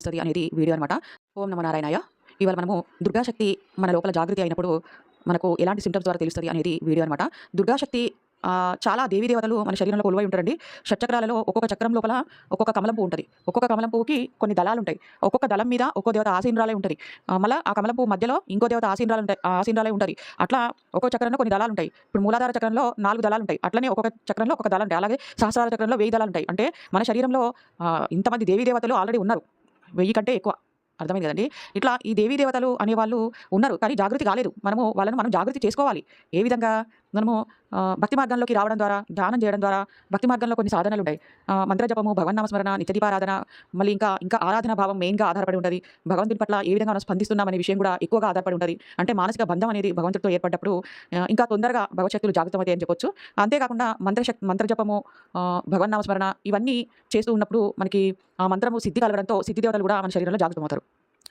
వస్తుంది అనేది వీడియో అనమాట ఓం నమ నారాయణాయ. ఇవాళ మనము దుర్గాశక్తి మన లోపల జాగృతి అయినప్పుడు మనకు ఎలాంటి సిమ్టమ్స్ ద్వారా తెలుస్తుంది అనేది వీడియో అనమాట దుర్గాశక్తి చాలా దేవీ దేవతలు మన శరీరంలో కొలువై ఉంటారండి. షట్చక్రాలలో ఒక్కొక్క చక్రం లోపల ఒక్కొక్క కమలం పువ్వు ఉంటుంది. ఒక్కొక్క కమలం పువ్వుకి కొన్ని దళాలు ఉంటాయి. ఒక్కొక్క దళం మీద ఒక్కో దేవత ఆసీనరాలే ఉంటుంది. మళ్ళీ ఆ కమలం పువ్వు మధ్యలో ఇంకో దేవత ఆసీనరాలు ఉంటాయి ఆసీనరాలే ఉంటుంది. అట్లా ఒక్కొక్క చక్రంలో కొన్ని దళాలు ఉంటాయి. ఇప్పుడు మూలాధార చక్రంలో నాలుగు దళాలు ఉంటాయి. అట్లనే ఒక్కొక్క చక్రంలో ఒక్కొక్క దళాలు ఉంటాయి. అలాగే సహస్రాల చక్రంలో వెయ్యి దళాలు ఉంటాయి. అంటే మన శరీరంలో ఇంతమంది దేవీ దేవతలు ఆల్రెడీ ఉన్నారు. వెయ్యి కంటే ఎక్కువ. అర్థమైంది కదండి? ఇట్లా ఈ దేవీ దేవతలు అనే వాళ్ళు ఉన్నారు. కానీ జాగృతి కాలేదు. మనము వాళ్ళను మనం జాగృతి చేసుకోవాలి. ఏ విధంగా? మనము భక్తి మార్గంలోకి రావడం ద్వారా ధ్యానం చేయడం ద్వారా భక్తి మార్గంలో కొన్ని సాధనలు ఉంటాయి మంత్రజపము భగవన్నామస్మరణ నిత్యదీపారాధన మళ్ళీ ఇంకా ఇంకా ఆరాధన భావం మెయిన్గా ఆధారపడి ఉంటుంది. భగవంతుని పట్ల ఏ విధంగా మనం స్పందిస్తున్నామనే విషయం కూడా ఎక్కువగా ఆధారపడి ఉంటుంది. అంటే మానసిక బంధం అనేది భగవంతుడితో ఏర్పడ్డప్పుడు ఇంకా తొందరగా భగవశక్తులు జాగృతమవుతాయి అని చెప్పొచ్చు. అంతేకాకుండా మంత్రశక్తి మంత్రజపము భగవన్నామస్మరణ ఇవన్నీ చేస్తూ ఉన్నప్పుడు మనకి ఆ మంత్రము సిద్ధి కలగడంతో సిద్ధి దేవతలు కూడా మన శరీరంలో జాగృతమవుతారు.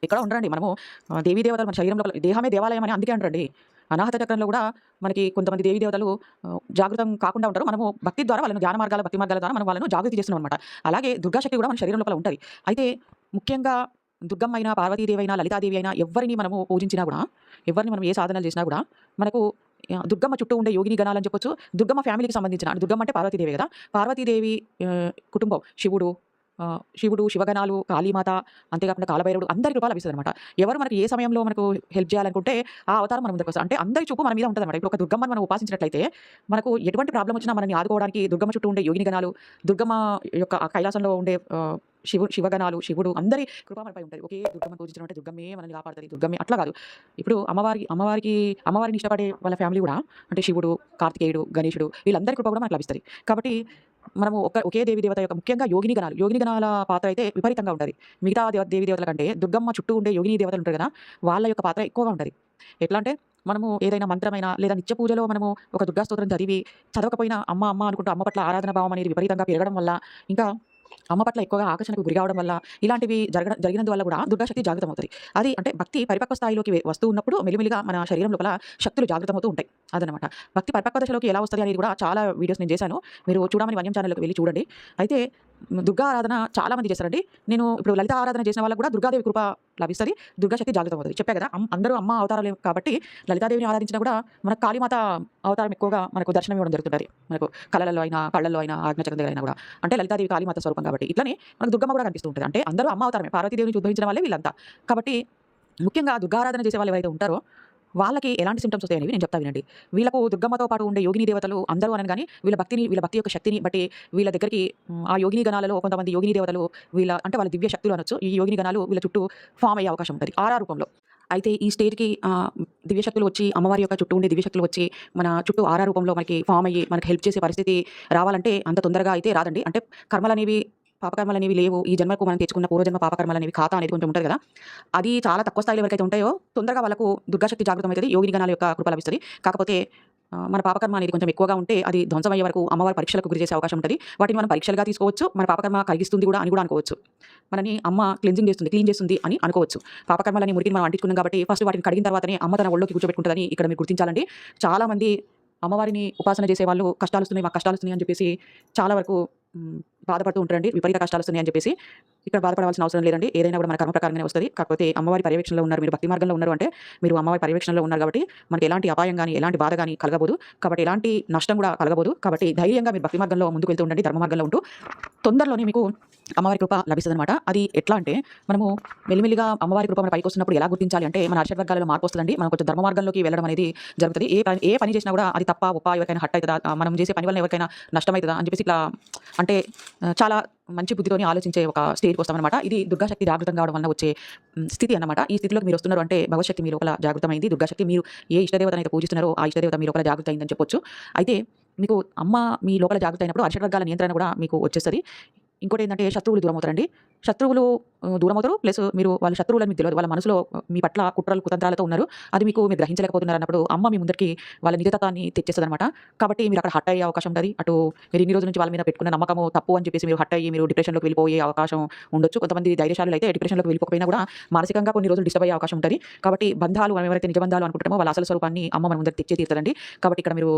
ఇక్కడ ఉండరండి మనము దేవీ దేవతలు మన శరీరంలో దేహమే దేవాలయం అని అందుకే అంటారండి. అనాహత చక్రంలో కూడా మనకి కొంతమంది దేవీ దేవతలు జాగృతం కాకుండా ఉంటారు. మనము భక్తి ద్వారా వాళ్ళను ధ్యాన మార్గాల భక్తి మార్గాల ద్వారా మనం వాళ్ళను జాగృతి చేస్తున్నాం అనమాట అలాగే దుర్గాశక్తి కూడా మన శరీరం లోపల ఉంటుంది. అయితే ముఖ్యంగా దుర్గమ్మ అయినా పార్వతీదేవి అయినా లలితాదేవి అయినా ఎవరిని మనము పూజించినా కూడా ఎవరిని మనం ఏ సాధనలు చేసినా కూడా మనకు దుర్గమ్మ చుట్టూ ఉండే యోగిని గణాలని చెప్పొచ్చు. దుర్గమ్మ ఫ్యామిలీకి సంబంధించిన దుర్గమ్మ అంటే పార్వతీదేవి కదా. పార్వతీదేవి కుటుంబం శివుడు శివుడు శివగణాలు కాళీమాత అంతేకాకుండా కాలభైరవుడు అందరి రూపాయలు లభిస్తుంది అనమాట ఎవరు మనకి ఏ సమయంలో మనకు హెల్ప్ చేయాలనుకుంటే ఆ అవతారం మన ముందుకు అంటే అందరి చూపు మన మీద ఉంటుంది అనమాట ఇప్పుడు ఒక దుర్గమ్మను మనం ఉపాసించినట్లయితే మనకు ఎటువంటి ప్రాబ్లం వచ్చినా మనల్ని ఆదుకోవడానికి దుర్గమ్మ చుట్టూ ఉండే యోగిని గణాలు దుర్గమ్మ యొక్క కైలాసంలో ఉండే శివు శివగణాలు శివుడు అందరి కృప మనపై ఉంటుంది ఒకే దుర్గమ్మ పూజించడం అంటే దుర్గమ్మే మనల్ని కాపాడుతుంది. దుర్గమ్మే అట్లా కాదు. ఇప్పుడు అమ్మవారికి అమ్మవారికి అమ్మవారిని ఇష్టపడే వాళ్ళ ఫ్యామిలీ కూడా అంటే శివుడు కార్తికేయుడు గణేశుడు వీళ్ళందరి కృప కూడా మనకు లభిస్తుంది. కాబట్టి మనము ఒక ఒకే దేవి దేవత యొక్క ముఖ్యంగా యోగిని గణాలు యోగిని గణాల పాత్ర అయితే విపరీతంగా ఉంటుంది. మిగతా దేవ దేవి దేవతల కంటే దుర్గమ్మ చుట్టూ ఉండే యోగిని దేవతలు ఉంటారు కదా వాళ్ళ యొక్క పాత్ర ఎక్కువగా ఉంటుంది. ఎట్లా అంటే మనము ఏదైనా మంత్రమైన లేదా నిత్య పూజలో మనము ఒక దుర్గాస్తోత్రం చదివి చదవకపోయినా అమ్మ అమ్మ అనుకుంటూ అమ్మ పట్ల ఆరాధన భావం అనేది విపరీతంగా పెరగడం వల్ల ఇంకా అమ్మ పట్ల ఎక్కువగా ఆకర్షణకు గురి కావడం వల్ల ఇలాంటివి జరగడం జరిగినందువల్ల కూడా దుర్గాశక్తి జాగృతం అవుతుంది అది అంటే భక్తి పరిపక్వ స్థాయిలోకి వస్తూ ఉన్నప్పుడు మెలిమెలిగా మన శరీరం లోపల శక్తులు జాగృతమవుతూ ఉంటాయి. అదనమాట భక్తి పరిపక్వ దశలోకి ఎలా వస్తుంది అనేది కూడా చాలా వీడియోస్ నేను చేశాను. మీరు చూడమని వన్యం ఛానల్కి వెళ్ళి చూడండి. అయితే దుర్గా ఆరాధన చాలా మంది చేస్తారండి. నేను ఇప్పుడు లలిత ఆరాధన చేసిన వాళ్ళకు కూడా దుర్గాదేవి కృప లభిస్తుంది. దుర్గాశక్తి జాగృతం అవుతుంది చెప్పా కదా అందరూ అమ్మ అవతారాలు కాబట్టి లలితాదేవిని ఆరాధించినా కూడా మనకు కాళీమాత అవతారం ఎక్కువగా మనకు దర్శనం ఇవ్వడం జరుగుతుంది మనకు కళలలో అయినా కళ్ళల్లో అయినా ఆజ్ఞచక్రం దగ్గర అయినా కూడా. అంటే లలితాదేవి కాళీమాత స్వరూపం కాబట్టి ఇట్లనే మనకు దుర్గమ్మ కూడా కనిపిస్తూ ఉంటుంది. అంటే అందరూ అమ్మ అవతారమే. పార్వతీదేవిని ఉద్భవించిన వాళ్ళే వీళ్ళంతా. కాబట్టి ముఖ్యంగా దుర్గారాధన చేసే వాళ్ళు ఎవరైతే ఉంటారో వాళ్ళకి ఎలాంటి సిమ్టమ్స్ వస్తాయని నేను చెప్తా వినండి. వీళ్ళకు దుర్గమ్మతో పాటు ఉండే యోగిని దేవతలు అందరూ అనని కానీ వీళ్ళ భక్తిని వీళ్ళ భక్తి యొక్క శక్తిని బట్టి వీళ్ళ దగ్గరికి ఆ యోగిని గణాలలో కొంతమంది యోగిని దేవతలు వీళ్ళ అంటే వాళ్ళ దివ్య శక్తులు అనొచ్చు. ఈ యోగిని గణాలు వీళ్ళ చుట్టూ ఫామ్ అయ్యే అవకాశం ఉంటుంది. ఆరా రూపంలో. అయితే ఈ స్టేజ్కి దివ్యశక్తులు వచ్చి అమ్మవారి యొక్క చుట్టూ ఉండే దివ్యశక్తులు వచ్చి మన చుట్టూ ఆరా రూపంలో మనకి ఫామ్ అయ్యి మనకి హెల్ప్ చేసే పరిస్థితి రావాలంటే అంత తొందరగా అయితే రాదండి. అంటే కర్మలు అనేవి పాపకర్మలు అనేవి లేవు. ఈ జన్మకు మనం తెచ్చుకున్న పూర్వజన్మ పాపకర్మలు అనేవి ఖాతా అనేది కొంచెం ఉంటుంది కదా. అది చాలా తక్కువ స్థాయిలో ఎవరికైతే ఉంటాయో తొందరగా వాళ్ళకు దుర్గాశక్తి జాగృతం అవుతుంది యోగిని గణాల యొక్క కృప లభిస్తుంది. కాకపోతే మన పాపకర్మ అనేది కొంచెం ఎక్కువగా ఉంటే అది ధ్వంసం అయ్యే వరకు అమ్మవారి పరీక్షలకు గురి చేసే అవకాశం ఉంటుంది. వాటిని మనం పరీక్షలుగా తీసుకోవచ్చు మన పాపకర్మ కలిగిస్తుంది కూడా అని కూడా అనుకోవచ్చు. మనని అమ్మ క్లెన్జింగ్ చేస్తుంది క్లీన్ చేస్తుంది అని అనుకోవచ్చు. పాపకర్మలని మురికిని మనం అంటించుకున్నాం కాబట్టి ఫస్ట్ వాటిని కడిగిన తర్వాతనే అమ్మ తన ఒళ్ళోకి కూర్చోబెట్టుకుంటుందని ఇక్కడ మీరు గుర్తించాలండి. చాలామంది అమ్మవారిని ఉపాసన చేసే వాళ్ళు కష్టాలు వస్తున్నాయి మాకు కష్టాలు వస్తున్నాయి అని చెప్పేసి చాలా వరకు బాధపడుతూ ఉంటారండి. విపరీత కష్టాలు వస్తున్నాయి అని చెప్పేసి ఇక్కడ బాధపడాల్సిన అవసరం లేదండి. ఏదైనా కూడా మన కర్మ ప్రకారంగానే వస్తుంది. కాకపోతే అమ్మవారి పర్యవేక్షణలో ఉన్నారు. మీరు భక్తి మార్గంలో ఉన్నారు అంటే మీరు అమ్మవారి పర్యవేక్షణలో ఉన్నారు కాబట్టి మనకి ఎలాంటి అపాయం కానీ ఎలాంటి బాధ కానీ కలగబోదు. కాబట్టి ఎలాంటి నష్టం కూడా కలగబోదు. కాబట్టి ధైర్యంగా మీరు భక్తి మార్గంలో ముందుకు వెళ్తూ ఉండండి. ధర్మ మార్గంలో ఉంటూ తొందరలోనే మీకు అమ్మవారి కృప లభిస్తుంది అనమాట అది ఎట్లా అంటే మనము మెల్లిమెల్లిగా అమ్మవారి కృప మన పైకి వస్తున్నప్పుడు ఎలా గుర్తించాలి అంటే మన అర్షవర్గాలలో మార్పు వస్తుందండి. మనం కొంచెం ధర్మ మార్గంలోకి వెళ్ళడం అనేది జరుగుతుంది. ఏ పని ఏ పని చేసినా కూడా అది తప్ప ఉప్ప ఎవరికైనా హట్ అవుతుందా? మనం చేసే పని వల్ల ఎవరికైనా నష్టం అవుతుందా? అని చెప్పేసి ఇట్లా అంటే చాలా మంచి బుద్ధితోని ఆలోచించే ఒక స్టేజ్కి వస్తామన్నమాట. ఇది దుర్గాశక్తి జాగృతం కావడం వల్ల వచ్చే స్థితి అన్నమాట. ఈ స్థితిలోకి మీరు వస్తున్నారు అంటే భగవశక్తి మీ లోపల జాగృతమైంది. దుర్గాశక్తి మీరు ఏ ఇష్టదేవతను అయితే పూజిస్తున్నారో ఆ ఇష్టదేవత మీ లోపల జాగృత అయిందని చెప్పొచ్చు. అయితే మీకు అమ్మ మీ లోపల జాగ్రత్త అయినప్పుడు అర్షవర్గాల నియంత్రణ కూడా మీకు వచ్చేస్తుంది. ఇంకోటి ఏంటంటే శత్రువులు దూరమవుతారండి శత్రువులు దూరమవుతారు. ప్లస్ మీరు వాళ్ళ శత్రువులని మీకు తెలియదు వాళ్ళ మనసులో మీ పట్ల కుట్రలు, కుతంత్రాలతో ఉన్నారు. అది మీకు మీరు గ్రహించలేకపోతున్నారన్నప్పుడు అమ్మ మీ ముందరికి వాళ్ళ నిజతత్వాన్ని తెచ్చేస్తదనమాట. కాబట్టి మీరు అక్కడ హట్ అయ్యే అవకాశం ఉంటుంది అటు మీరు ఇన్ని రోజుల నుంచి వాళ్ళ మీద పెట్టుకున్న నమ్మకము తప్పు అని చెప్పేసి మీరు హట్ అయ్యి మీరు డిప్రెషన్‌లోకి వెళ్ళిపోయే అవకాశం ఉండొచ్చు. కొంతమంది ధైర్యశాలులైతే డిప్రెషన్‌లోకి వెళ్ళిపోకపోయినా కూడా మానసికంగా కొన్ని రోజులు డిస్టర్బ్ అయ్యే అవకాశం ఉంటుంది కాబట్టి బంధాలు మనం ఎవరైతే నిజ బంధాలు అనుకుంటామో వాళ్ళ అసలు స్వరూపాన్ని అమ్మ మన ముందర తెచ్చే తీరుతుందండి కాబట్టి ఇక్కడ మీరు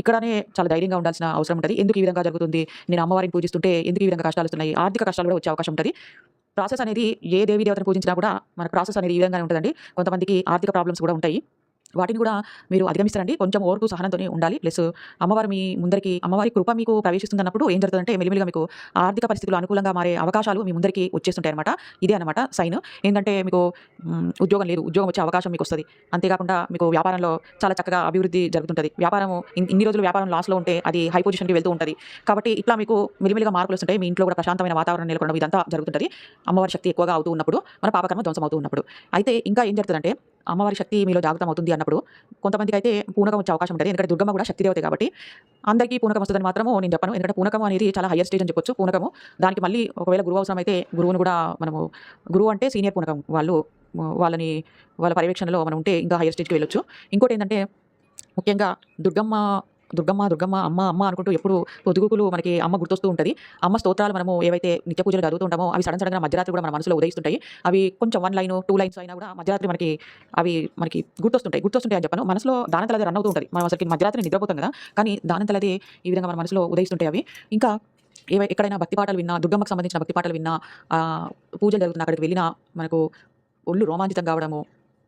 ఇక్కడనే చాలా ధైర్యంగా ఉండాల్సిన అవసరం ఉంటుంది ఎందుకు ఈ విధంగా జరుగుతుంది? నేను అమ్మవారిని పూజిస్తుంటే ఎందుకు ఈ విధంగా కష్టాలు వస్తున్నాయి ఆర్థిక కష్టాలు కూడా వచ్చే అవకాశం ఉంటుంది ప్రాసెస్ అనేది ఏ దేవీ దేవతను పూజించినా కూడా మన ప్రాసెస్ అనేది ఈ విధంగానే ఉంటుందండి కొంతమందికి ఆర్థిక ప్రాబ్లమ్స్ కూడా ఉంటాయి. వాటిని కూడా మీరు అధిగమిస్తారండి. కొంచెం ఓర్పు, సహనంతోనే ఉండాలి. ప్లస్ అమ్మవారు మీ ముందరికి అమ్మవారి కృప మీకు ప్రవేశిస్తుందన్నప్పుడు ఏం జరుగుతుందంటే మెల్లిమెల్లిగా మీకు ఆర్థిక పరిస్థితులు అనుకూలంగా మారే అవకాశాలు మీ ముందరికి వచ్చేస్తుంటాయన్నమాట. ఇదే అన్నమాట సైన్. ఏంటంటే మీకు ఉద్యోగం లేదు. ఉద్యోగం వచ్చే అవకాశం మీకు వస్తుంది అంతేకాకుండా మీకు వ్యాపారంలో చాలా చక్కగా అభివృద్ధి జరుగుతుంటుంది వ్యాపారం ఇన్ని రోజులు వ్యాపారం లాస్‌లో ఉంటే అది హై పొజిషన్‌కి వెళ్తూ ఉంటుంది కాబట్టి ఇట్లా మీకు మెలిమిలిగా మార్పులు వస్తుంటాయి మీ ఇంట్లో కూడా ప్రశాంతమైన వాతావరణం నెలకొనడం ఇదంతా జరుగుతుంటుంది అమ్మవారి శక్తి ఎక్కువగా అవుతూ ఉన్నప్పుడు, మన పాపకర్మ ధ్వంసం అవుతూ ఉన్నప్పుడు. అయితే ఇంకా ఏం జరుగుతుందంటే అమ్మవారి శక్తి మీలో జాగృతం అవుతుంది అన్నప్పుడు కొంతమందికి అయితే పూనకం వచ్చే అవకాశం ఉంటుంది ఎందుకంటే దుర్గమ్మ కూడా శక్తి దేవతే కాబట్టి అందరికీ పూనకం వస్తుందని మాత్రము నేను చెప్పను. ఎందుకంటే పూనకం అనేది చాలా హయ్యర్ స్టేజ్ అని చెప్పొచ్చు. పూనకము దానికి మళ్ళీ ఒకవేళ గురువు అవసరమైతే గురువుని కూడా మనము గురువు అంటే సీనియర్ పూనకం వాళ్ళు వాళ్ళని వాళ్ళ పర్యవేక్షణలో మనం ఉంటే ఇంకా హయ్యర్ స్టేజ్‌కి వెళ్ళొచ్చు. ఏంటంటే ముఖ్యంగా దుర్గమ్మ దుర్గమ్మ, దుర్గమ్మ, అమ్మ, అమ్మ అనుకుంటూ ఎప్పుడు పొద్దుగూకులు మనకి అమ్మ గుర్తొస్తూ ఉంటుంది అమ్మ స్తోత్రాలు మనము ఏవైతే నిత్య పూజలు చదువుతూ ఉంటామో అవి సడన్ సడన్గా మధ్యరాత్రి కూడా మన మనసులో ఉదయిస్తుంటాయి. అవి కొంచెం వన్ లైన్ టూ లైన్స్ అయినా కూడా మధ్యరాత్రి మనకి అవి మనకి గుర్తొస్తుంటాయి. గుర్తొస్తుంటాయి అని చెప్పను. మనసులో దానంతట రన్ అవుతూ ఉంటుంది మనం అసలు మధ్యరాత్రి నిద్రపోతాం కదా! కానీ దానంతట ఈ విధంగా మన మనసులో ఉదయిస్తుంటాయి అవి. ఇంకా ఏవై ఎక్కడైనా భక్తి పాటలు విన్నా, దుర్గమ్మకు సంబంధించిన భక్తి పాటలు విన్నా, పూజలు జరుగుతున్న అక్కడికి వెళ్ళినా మనకు ఒళ్ళు రోమాంచితం కావడము,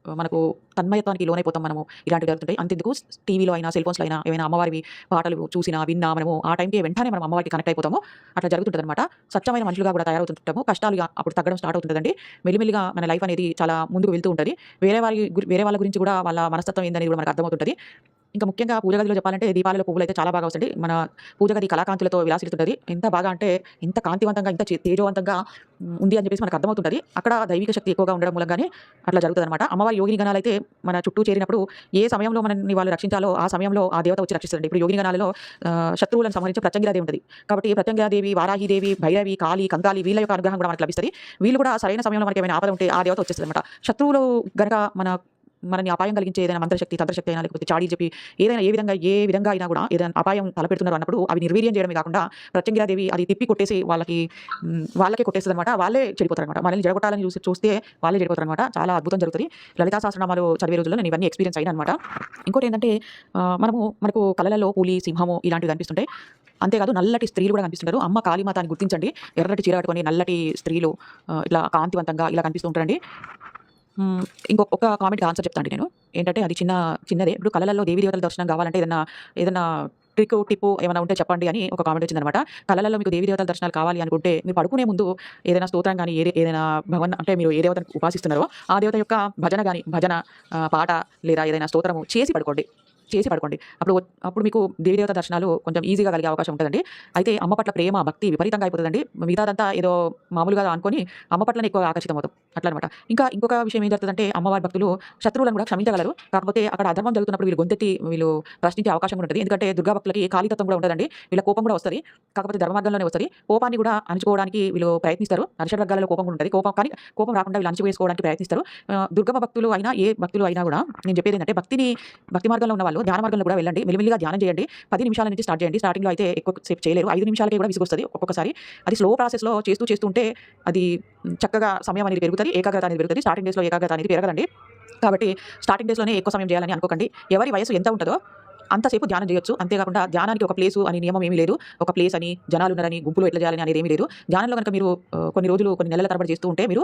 మనకు తన్మయత్వానికి లోనైపోతాం మనము. ఇలాంటివి జరుగుతుంటాయి. అంతెందుకు టీవీలో అయినా, సెల్ ఫోన్స్‌లో అయినా ఏమైనా అమ్మవారివి పాటలు చూసినా, విన్నా మనము ఆ టైంకి వెంటనే మనం అమ్మవారికి కనెక్ట్ అయిపోతాము. అట్లా జరుగుతుంటదనమాట. స్వచ్ఛమైన మనుషులుగా కూడా తయారవుతుంటాము. కష్టాలు అప్పుడు తగ్గడం స్టార్ట్ అవుతుందండి మెల్లిమెల్లిగా మన లైఫ్ అనేది చాలా ముందుకు వెళ్తూ ఉంటుంది వేరే వారి వేరే వాళ్ళ గురించి కూడా వాళ్ళ మనస్తత్వం ఏందనేది కూడా మనకు అర్థమవుతుంటుంది ఇంకా ముఖ్యంగా పూజ గదిలో చెప్పాలంటే దీపాలలో అయితే చాలా బాగా వస్తుంది మన పూజ గది కళాకాంతులతో విలాసిల్లుతుంటది. ఎంత బాగా అంటే ఇంత కాంతివంతంగా, ఇంత తేజవంతంగా ఉంది అని చెప్పేసి మనకు అర్థమవుతుంటుంది. అక్కడ దైవిక శక్తి ఎక్కువగా ఉండడం మూలంగానే అట్లా జరుగుతదనమాట. అమ్మవారి యోగిని అయితే మన చుట్టూ చేరినప్పుడు ఏ సమయంలో మనల్ని వాళ్ళు రక్షించాలో ఆ సమయంలో ఆ దేవత వచ్చి రక్షిస్తుంది ఇప్పుడు యోగిని గణాలలో శత్రువులను సంహరించే ప్రత్యంగిరాదేవి ఉంటుంది. కాబట్టి ప్రత్యంగిరాదేవి, వారాహిదేవి, భైరవి, కాళి, కంగాలి వీళ్ళ యొక్క అనుగ్రహం కూడా మనకు లభిస్తుంది. వీళ్ళు కూడా సరైన సమయంలో మనకి ఏమైనా ఆపద ఉంటే ఆ దేవత వచ్చేస్తుంది అనమాట శత్రువులు గనక మన మనని అపాయం కలిగించే ఏదైనా మంత్రశక్తి, తంత్రశక్తి అయినా లేకపోతే చాడీ చెప్పి ఏదైనా ఏ విధంగా ఏ విధంగా అయినా కూడా ఏదైనా అపాయం తలపెడుతున్నారు అన్నప్పుడు అవి నిర్వీర్యం చేయడమే కాకుండా ప్రత్యంగిరాదేవి అది తిప్పి కొట్టేసి వాళ్ళకి వాళ్ళకే వాళ్ళకే కొట్టేస్తదనమాట. వాళ్ళే చెడిపోతారనమాట. మనల్ని జడగొట్టాలని చూసి చూస్తే వాళ్ళే చెడిపోతారనమాట. చాలా అద్భుతం జరుగుతుంది లలితా సహస్రనామాలు చదివే రోజుల్లో నేను ఇవన్నీ ఎక్స్‌పీరియన్స్ అయినాననమాట. ఇంకోటి ఏంటంటే మనము మనకు కళలలో పులి, సింహము ఇలాంటివి కనిపిస్తుంటాయి. అంతేకాదు నల్లటి స్త్రీలు కూడా కనిపిస్తుంటారు. అమ్మ కాళీమాత అని గుర్తించండి. ఎర్రటి చీర కట్టుకొని నల్లటి స్త్రీలు ఇట్లా కాంతివంతంగా ఇలా కనిపిస్తూ ఉంటారండి. ఇంకొక ఒక కామెంట్‌కి ఆన్సర్ చెప్తాండి నేను. ఏంటంటే అది చిన్న చిన్నదే. ఇప్పుడు కళలలో దేవీ దేవతల దర్శనం కావాలంటే ఏదన్నా ఏదన్నా ట్రిక్ టిప్పు ఏమైనా ఉంటే చెప్పండి అని ఒక కామెంట్ వచ్చిందనమాట. కళలలో మీకు దేవీ దేవతల దర్శనాలు కావాలి అనుకుంటే మీరు పడుకునే ముందు ఏదైనా స్తోత్రం కానీ ఏది ఏదైనా భగవన్ అంటే మీరు ఏ దేవతను ఉపాసిస్తున్నారో ఆ దేవత యొక్క భజన కానీ భజన పాట లేదా ఏదైనా స్తోత్రము చేసి పడుకోండి. చేసి పడుకోండి. అప్పుడు అప్పుడు మీకు దేవీ దేవత దర్శనాలు కొంచెం ఈజీగా కలిగే అవకాశం ఉంటదండి. అయితే అమ్మ పట్ల ప్రేమ, భక్తి విపరీతంగా అయిపోతుందండి మిగతాదంతా ఏదో మామూలుగా అనుకొని అమ్మ పట్లనే ఎక్కువగా అట్లా అట్లనమాట. ఇంకా ఇంకొక విషయం ఏం జరుగుతదంటే అమ్మవారి భక్తులు శత్రువులను కూడా క్షమించగలరు. కాకపోతే అక్కడ అధర్మం జరుగుతున్నప్పుడు వీళ్ళు గొంతెత్తి వీళ్ళు ప్రశ్నించే అవకాశం కూడా ఎందుకంటే దుర్గా భక్తులకి కాళీతత్వం కూడా ఉంటుందండి వీళ్ళ కోపం కూడా వస్తది. కాకపోతే ధర్మ మార్గంలోనే వస్తది. కోపాన్ని కూడా అణుచుకోవడానికి వీళ్ళు ప్రయత్నిస్తారు. అరిషడ్ వర్గాలలో కోపం కూడా కోపం కానీ కోపం రాకుండా వీళ్ళు అణచివేసుకోవడానికి ప్రయత్నిస్తారు. దుర్గమ దుర్గమ్మ భక్తులు అయినా, ఏ భక్తులు అయినా కూడా నేను చెప్పేది ఏంటంటే భక్తిని భక్తి మార్గంలో ఉన్నవాళ్ళు ధ్యాన మార్గంలో కూడా వెళ్ళండి. మెల్లిమెల్లిగా ధ్యానం చేయండి. పది నిమిషాల నుంచి స్టార్ట్ చేయండి. స్టార్టింగ్‌లో అయితే ఎక్కువ సేపు చేయలేరు. ఐదు నిమిషాలకే కూడా విసుగొస్తది ఒక్కొక్కసారి. అది స్లో ప్రాసెస్‌లో చేస్తూ చేస్తుంటే అది చక్కగా సమయం అనేది పెరుగుతుంది ఏకాగ్రత అనేది పెరుగుతుంది స్టార్టింగ్ డేస్‌లో ఏకాగ్రత అనేది పెరగదండి. కాబట్టి స్టార్టింగ్ డేస్‌లోనే ఎక్కువ సమయం చేయాలని అనుకోకండి. ఎవరి వయసు ఎంత ఉంటుందో అంతసేపు ధ్యానం చేయొచ్చు. అంతేకాకుండా ధ్యానానికి ఒక ప్లేసు అని నియమం ఏమీ లేదు. ఒక ప్లేస్ అని, జనాలు ఉన్నారని గుంపులో ఎట్లా చేయాలని అనేది ఏమీ లేదు. ధ్యానంలో కనుక మీరు కొన్ని రోజులు కొన్ని నెలల తరబడి చేస్తూ ఉంటే మీరు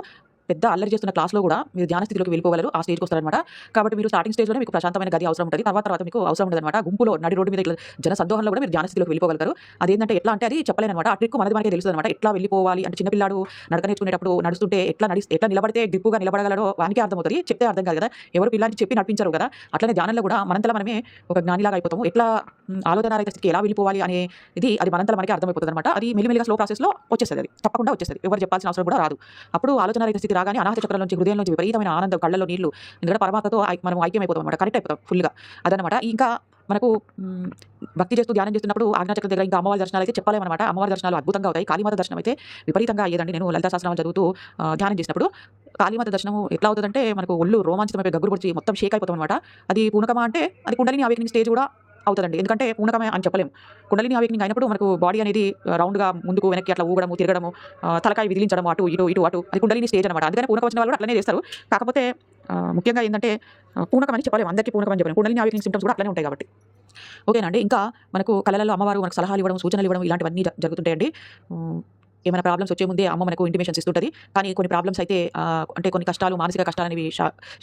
పెద్ద అల్లరి చేస్తున్న క్లాస్‌లో కూడా మీరు ధ్యాన స్థితిలోకి వెళ్ళిపోగలరు. ఆ స్టేజ్‌కి వస్తారనమాట. కాబట్టి మీరు స్టార్టింగ్ స్టేజ్‌లోనే మీకు ప్రశాంతమైన గది అవసరం ఉంటుంది తర్వాత తర్వాత మీకు అవసరం ఉండదనమాట. గుంపులో నడి రోడ్డు మీద ఇట్లా జన సందోహంలో కూడా మీరు ధ్యాన స్థితిలోకి వెళ్ళిపోగలరు అదేంటంటే ఎట్లా అంటే అది చెప్పలేనమాట ఆ ట్రిక్ మనది మనకే అనమాట ఎట్లా వెళ్ళిపోవాలి అంటే చిన్నపిల్లాడు నడక నేర్చుకునేటప్పుడు నడుస్తుంటే ఎట్లా నడి ఎట్లా నిలబడితే గ్రిప్పుగా నిలబడగలడో వానికి అర్థమవుతుంది చెప్తే అర్థం కాదు కదా! ఎవరు పిల్లాడికి చెప్పి నడిపించరు కదా! అట్లనే ధ్యానంలో కూడా మనంతలా మనమే ఒక జ్ఞానిలాగా అయిపోతాము. ఎట్లా ఆలోచన ఆలోచనారహిత స్థితికి ఎలా వెళ్ళిపోవాలి అనేది అది మనంతా మనకి అర్థమైపోతుంది అనమాట అది మెల్లిమెల్లిగా స్లో ప్రాసెస్‌లో వచ్చేస్తుంది అది. తప్పకుండా వచ్చేస్తుంది ఎవరు చెప్పాల్సిన అవసరం కూడా రాదు. అప్పుడు ఆలోచనారహిత స్థితి రాగానే అనాహత చక్రం నుంచి హృదయం నుంచి విపరీతమైన ఆనందం కళ్ళలో నీళ్ళు ఎందుకంటే పరమాత్మతో ఐ మనం ఐక్యం అయిపోతాం అనమాట. కనెక్ట్ అయిపోతాం ఫుల్‌గా. అదనమాట. ఇంకా మనకు భక్తి చేస్తూ ధ్యానం చేస్తున్నప్పుడు ఆజ్ఞాచక్ర దగ్గర ఇంకా అమ్మవారి దర్శనాలు అయితే చెప్పలేమన్నమాట అమ్మవారి దర్శనాలు అద్భుతంగా అవుతాయి కాళీమాత దర్శనం అయితే విపరీతంగా అయ్యేదండి నేను లలిత శాస్త్రాలు చదువుతూ ధ్యానం చేసినప్పుడు కాళీమాత దర్శనం ఎట్లా అవుతుందంటే మనకు ఒళ్ళు రోమాంచితమైపోయి గగ్గురు పొడిచి మొత్తం షేక్ అయిపోతాం అనమాట అది పూనకమా అంటే అది కుండలిని అవేకింగ్ స్టేజ్ కూడా అవుతుందండి. ఎందుకంటే పూర్ణకమే అని చెప్పలేం. కుండలిని అవేకింగ్ అయినప్పుడు మనకు బాడీ అనేది రౌండ్గా ముందుకు వెనక్కి అట్లా ఊగడము తిరగడము తలకాయ విదిలించడం అటు ఇటు ఇటు అటు అది కుండలిని స్టేజ్ అనమాట అందుకని పూర్ణకం వచ్చిన వాళ్ళు కూడా అట్లనే చేస్తారు. కాకపోతే ముఖ్యంగా ఏంటంటే పూర్ణకం అని చెప్పలేము అందరికీ పూర్ణకం అని చెప్పలేము కుండలిని అవేకింగ్ సిమ్టమ్స్ కూడా అట్లనే ఉంటాయి కాబట్టి. ఓకేనండి. ఇంకా మనకు కళలలో అమ్మవారు మనకు సలహాలు ఇవ్వడం సూచనలు ఇవ్వడం ఇలాంటివన్నీ జరుగుతుంటాయండి. ఏమైనా ప్రాబ్లమ్స్ వచ్చే ముందే అమ్మ మనకు ఇంటిమేషన్స్ ఇస్తుంటుంది. కానీ కొన్ని ప్రాబ్లమ్స్ అయితే అంటే కొన్ని కష్టాలు మానసిక కష్టాలు అనేవి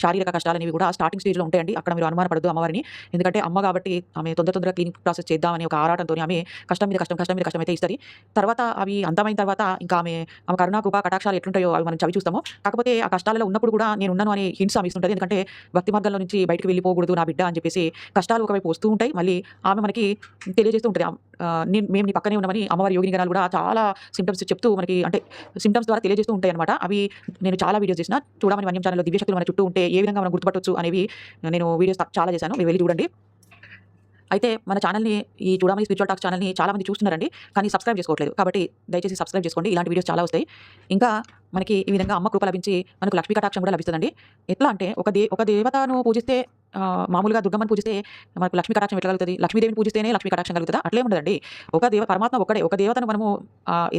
శారీరక కష్టాలు అనేవి కూడా స్టార్టింగ్ స్టేజ్లో ఉంటాయండి. అక్కడ మీరు అనుమానపడద్దు అమ్మవారిని. ఎందుకంటే అమ్మ కాబట్టి ఆమె తొందర తొందరగా క్లినిక్ ప్రాసెస్ చేద్దామని ఒక ఆరాటంతో ఆమె కష్టం మీద కష్టం కష్టం మీద కష్టం అయితే ఇస్తుంది. తర్వాత అవి అంతమైన తర్వాత ఇంకా ఆమె ఆమె కరుణా కృప కటాక్షాలు ఎట్లుంటాయో అవి మనం చవి చూస్తాము. కాకపోతే ఆ కష్టాలలో ఉన్నప్పుడు కూడా నేను ఉన్నాను అని హింస ఆమె ఇస్తుంటుంది. ఎందుకంటే భక్తి మార్గంలో నుంచి బయటకు వెళ్ళిపోకూడదు నా బిడ్డ అని చెప్పేసి కష్టాలు ఒకవైపు వస్తూ ఉంటాయి. మళ్ళీ ఆమె మనకి తెలియజేస్తూ ఉంటుంది. నేను మేము నీ పక్కనే ఉన్నామని అమ్మవారి యోగిని గణాలు కూడా చాలా సిమ్టమ్స్ చెప్తూ మనకి అంటే సిమ్టమ్స్ ద్వారా తెలియజేస్తూ ఉంటాయి అనమాట అవి నేను చాలా వీడియోస్ చేసిన చూడమని వన్యం ఛానల్లో దివ్యశక్తులు మన చుట్టూ ఉంటే ఏ విధంగా మనం గుర్తుపట్టొచ్చు అనేవి నేను వీడియోస్ చాలా చేశాను. మీరు వెళ్ళి చూడండి. అయితే మన ఛానల్ని ఈ చూడమని స్పిరిచువల్ టాక్స్ ఛానల్ని చాలా మంది చూస్తున్నారండి. కానీ సబ్స్క్రైబ్ చేసుకోవట్లేదు. కాబట్టి దయచేసి సబ్స్క్రైబ్ చేసుకోండి. ఇలాంటి వీడియోస్ చాలా వస్తాయి. ఇంకా మనకి ఈ విధంగా అమ్మ కృప లభించి మనకు లక్ష్మీ కటాక్షం కూడా లభిస్తుందండి. ఎట్లా అంటే ఒక దే ఒక దేవతను పూజిస్తే మామూలుగా దుర్గమ్మని పూజిస్తే మనకు లక్ష్మీ కటాక్షం ఎట్లా కలుగుతుంది? లక్ష్మీదేవిని పూజిస్తేనే లక్ష్మీ కటాక్షం కలుగుతుందా? అట్లే ఉండదండి. ఒక దేవ పరమాత్మ ఒకడే ఒక దేవతను మనము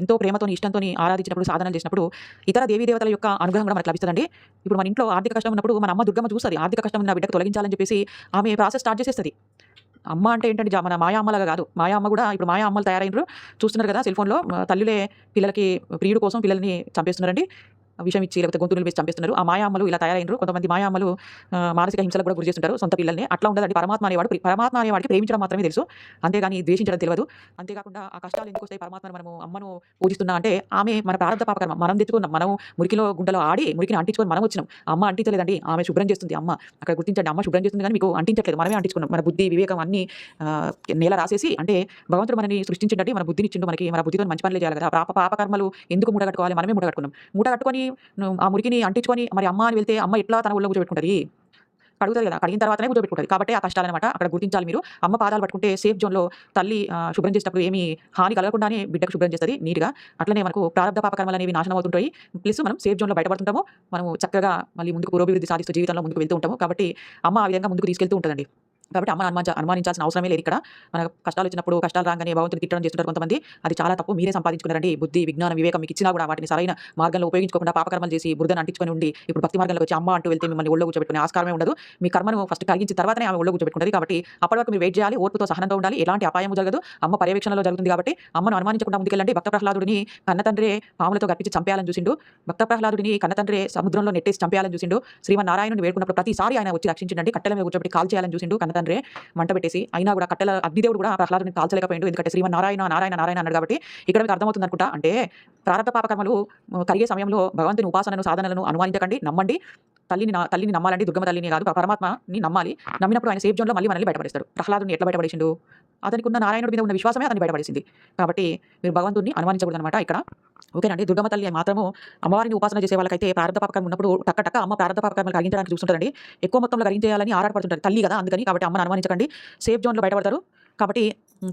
ఎంతో ప్రేమతో ఇష్టంతో ఆరాధించినప్పుడు సాధన చేసినప్పుడు ఇతర దేవీ దేవతల యొక్క అనుగ్రహం కూడా మనకు లభిస్తుందండి. ఇప్పుడు మన ఇంట్లో ఆర్థిక కష్టం ఉన్నప్పుడు మన అమ్మ దుర్గమ్మ చూస్తుంది. ఆర్థిక కష్టం ఉన్న బిడ్డకు తొలగించాలని చెప్పేసి ఆమె ప్రాసెస్ స్టార్ట్ చేసేస్తుంది. అమ్మ అంటే ఏంటంటే మన మాయా అమ్మలాగా కాదు. మాయా అమ్మ కూడా ఇప్పుడు మాయా అమ్మలు తయారైనరు. చూస్తున్నారు కదా సెల్ ఫోన్లో. తల్లులే పిల్లలకి ప్రియుడు కోసం పిల్లల్ని చంపేస్తున్నారండి. విషం ఇచ్చి లేకపోతే గొంతులు వేసి చంపేస్తున్నారు. ఆ మాయామ్మలు ఇలా తయారైనరు. కొంతమంది మాయామ్మలు మానసిక హింసలకు కూడా గురి చేస్తుంటారు. సొంత పిల్లల్ని. అట్లా ఉండదండి. పరమాత్మ అనేవాడు పరమాత్మ అనేవాడికి ప్రేమించడం మాత్రమే తెలుసు. అంతేగాని ద్వేషించడం తెలియదు. అంతేకాకుండా ఆ కష్టాలు ఎందుకు వస్తాయి? పరమాత్మను మనము అమ్మను పూజిస్తున్నా అంటే ఆమె మన ప్రారంభ పాపకర్మ మనం తెచ్చుకున్నాం మనం మురికిలో గుంటలో ఆడి మురికిని అంటించుకొని మనం వచ్చినాం. అమ్మ అంటించలేదండి. ఆమె శుభ్రం చేస్తుంది. అమ్మ అక్కడ గుర్తించండి. అమ్మ శుభ్రం చేస్తుంది కానీ మీకు అంటించట్లేదు. మనమే అంటించుకున్నాం. మన బుద్ధి వివేకం అన్ని నేల రాసేసి అంటే భగవంతుడు మనని సృష్టించండి మన బుద్ధిని ఇచ్చిండు మనకి. మన బుద్ధితో మంచి పనులు చేయాలి కదా. పాప పాపకర్మలు ఎందుకు మూడగట్టుకోవాలి? మనమే మూడగట్టుకున్నాం. మూడగట్టుకొని ఆ మురికిని అంటించుకొని మరి అమ్మ అని వెళ్తే అమ్మ ఎట్లా తన ఊళ్ళో కూర్చోబెట్టుకుంటుంది? కడుగుతుంది కదా కడిగిన తర్వాతనే కూర్చోబెట్టుకుంటుంది. కాబట్టి ఆ కష్టాలు అనమాట అక్కడ గుర్తించాలి మీరు. అమ్మ పాదాలు పట్టుకుంటే సేఫ్ జోన్లో తల్లి శుభ్రం చేసేటప్పుడు ఏమీ హాని కలగకుండానే బిడ్డకు శుభ్రం చేస్తుంది నీట్గా. అట్లనే మనకు ప్రారంభ పాపకర్మలు అనేవి నాశనం అవుతుంటాయి. ప్లస్ మనం సేఫ్ జోన్లో బయటపడుతుంటాము. మనం చక్కగా మళ్ళీ ముందుకు పురోభివృద్ధి సాధిస్తూ జీవితంలో ముందుకు వెళ్తూ ఉంటాము. కాబట్టి అమ్మ ఆ విధంగా ముందుకు తీసుకెళ్తూ ఉంటుందండి. కాబట్టి అమ్మ అనుమానించ అనుమానించాల్సిన అవసరమే లేదు ఇక్కడ. మన కష్టాలు వచ్చినప్పుడు కష్టాలు రాగానే భగవంతుని తిట్టడం చేస్తుంటారు కొంతమంది. అది చాలా తప్పు. మీరే సంపాదించుకున్నారండి. బుద్ధి విజ్ఞానం వివేకం మీకు ఇచ్చినా కూడా వాటిని సరైన మార్గంలో ఉపయోగించుకోకుండా పాపకర్మలు చేసి బుద్ధని అంటించుకొని ఉండి ఇప్పుడు భక్తి మార్గంలోకి వచ్చి అమ్మ అంటూ వెళ్తే మిమ్మల్ని ఒళ్ళో కూర్చోబెట్టుకునే ఆస్కారమే ఉండదు. మీ కర్మను ఫస్ట్ కలిగించి తర్వాతనే ఆమె ఒళ్ళో కూర్చోబెట్టుకుంటుంది కాబట్టి అప్పటి వరకు మీరు వెయిట్ చేయాలి. ఓర్పుతో సహనంతో ఉండాలి. ఎలాంటి అపాయం జరగదు. అమ్మ పర్యవేక్షణలో జరుగుతుంది కాబట్టి అమ్మను అనుమానించకుండా ముందుకెళ్ళండి భక్త ప్రహ్లాదుడిని కన్నతండ్రే పాములతో గర్పించి చంపేయాలని చూసిండు. భక్త ప్రహ్లాదుడిని కన్నతండ్రే సముద్రంలో నెట్టేసి చంపేయాలని చూసిండు. శ్రీమన్నారాయణుని వేడుకున్నప్పుడు ప్రతిసారి ఆయన వచ్చి రక్షించండి కట్టెల మీద కూర్చోబెట్టి కాల్ చేయాలని చూసిండు. తండ్రే మంట పెట్టేసి అయినా కూడా కట్టెల అగ్నిదేవుడు కూడా ప్రహ్లాదుని కాల్చలేకపోయిండు. ఎందుకంటే శ్రీమన్ నారాయణ నారాయణ అన్నాడు కాబట్టి ఇక్కడ మీకు అర్థమవుతుంది అనుకుంటా అంటే ప్రారంభ పాపకర్మలు కలిగే కరిగే సమయంలో భగవంతుని ఉపాసనను సాధనలను అనుమానించకండి నమ్మండి. తల్లిని తల్లిని నమ్మాలండి దుర్గమ్మ తల్లిని కాదు పరమాత్మని నమ్మాలి. నమ్మినప్పుడు ఆయన సేఫ్ జోన్లో మళ్ళీ మనల్ని బయటపడేస్తాడు. ప్రహ్లాదుని ఎట్లా బయటపడేసిండు? అతనికి ఉన్న నారాయణుడి మీద ఉన్న విశ్వాసమే అతన్ని బయటపడేసింది. కాబట్టి మీరు భగవంతుని అనుమానించకూడదు అనమాట ఇక్కడ ఓకేనండి దుర్గమ్మ తల్లి మాత్రము అమ్మవారిని ఉపాసన చేసే వాళ్ళకైతే ప్రారంభ పాపకం ఉన్నప్పుడు టక్క టక్క అమ్మ ప్రారంభ పాపకర్మలు కలిగించడానికి చూస్తుంటారండి. ఎక్కువ మొత్తంలో కలిగించేయాలని ఆరాటపడుతుంటారు తల్లి కదా అందుకని కాబట్టి అమ్మను అనుమానించకండి. సేఫ్ జోన్లో బయటపడతారు. కాబట్టి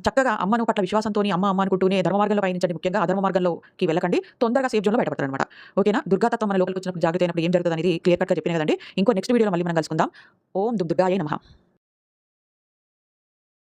చక్కగా అమ్మను పట్ల విశ్వాసంతో అమ్మ అమ్మ అనుకుంటూనే ధర్మ మార్గంలో పయనించండి. ముఖ్యంగా అధర్మ మార్గంలోకి వెళ్ళకండి. తొందరగా సేఫ్ జోన్లో బయటపడతారు అనమాట ఓకేనా? దుర్గాతత్వం మన లోపలికి వచ్చినప్పుడు జాగ్రత్త అయినప్పుడు ఏం జరుగుతుంది అనేది క్లియర్ కట్గా చెప్పిన కదండి. ఇంకో నెక్స్ట్ వీడియోలో మళ్ళీ మనం కలుసుకుందాం. ఓం దుర్గాయ నమ.